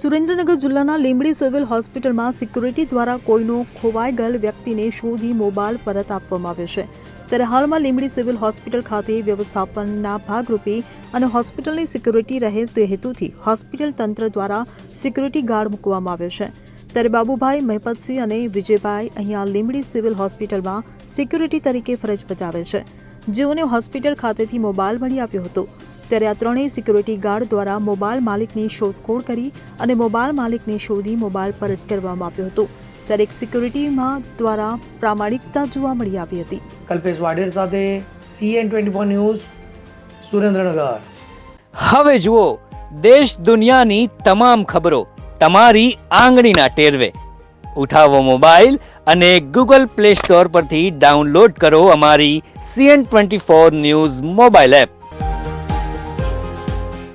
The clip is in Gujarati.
સુરેન્દ્રનગર જિલ્લાના લીંબડી સિવિલ હોસ્પિટલમાં સિક્યુરિટી દ્વારા કોઈનો ખોવાઈ ગયેલ વ્યક્તિને શોધી મોબાઈલ પરત આપવામાં આવ્યો છે. ત્યારે હાલમાં લીંબડી સિવિલ હોસ્પિટલ ખાતે વ્યવસ્થાપનના ભાગરૂપે અને હોસ્પિટલની સિક્યુરિટી રહે તે હેતુથી હોસ્પિટલ તંત્ર દ્વારા સિક્યુરિટી ગાર્ડ મૂકવામાં આવ્યો છે. ત્યારે બાબુભાઈ મહેપતસિંહ અને વિજયભાઈ અહીંયા લીંબડી સિવિલ હોસ્પિટલમાં સિક્યુરિટી તરીકે ફરજ બજાવે છે. જેઓને હોસ્પિટલ ખાતેથી મોબાઈલ મળી આવ્યો હતો. ત્યારે આ ત્રણેય સિક્યુરિટી ગાર્ડ દ્વારા મોબાઈલ માલિકની શોધખોળ કરી અને મોબાઈલ માલિકને શોધી મોબાઈલ પરત કરવામાં આવ્યો હતો. ત્યારે એક સિક્યુરિટીમાં દ્વારા પ્રામાણિકતા જોવા મળી આવી હતી. કલ્પેશ વાડેર સાથે CN twenty four news Surendranagar. હવે જુઓ દેશ દુનિયાની તમામ ખબરો તમારી આંગળીના ટેરવે. ઉઠાવો મોબાઈલ અને ગૂગલ પ્લે સ્ટોર પરથી ડાઉનલોડ કરો અમારી CN twenty four news mobile app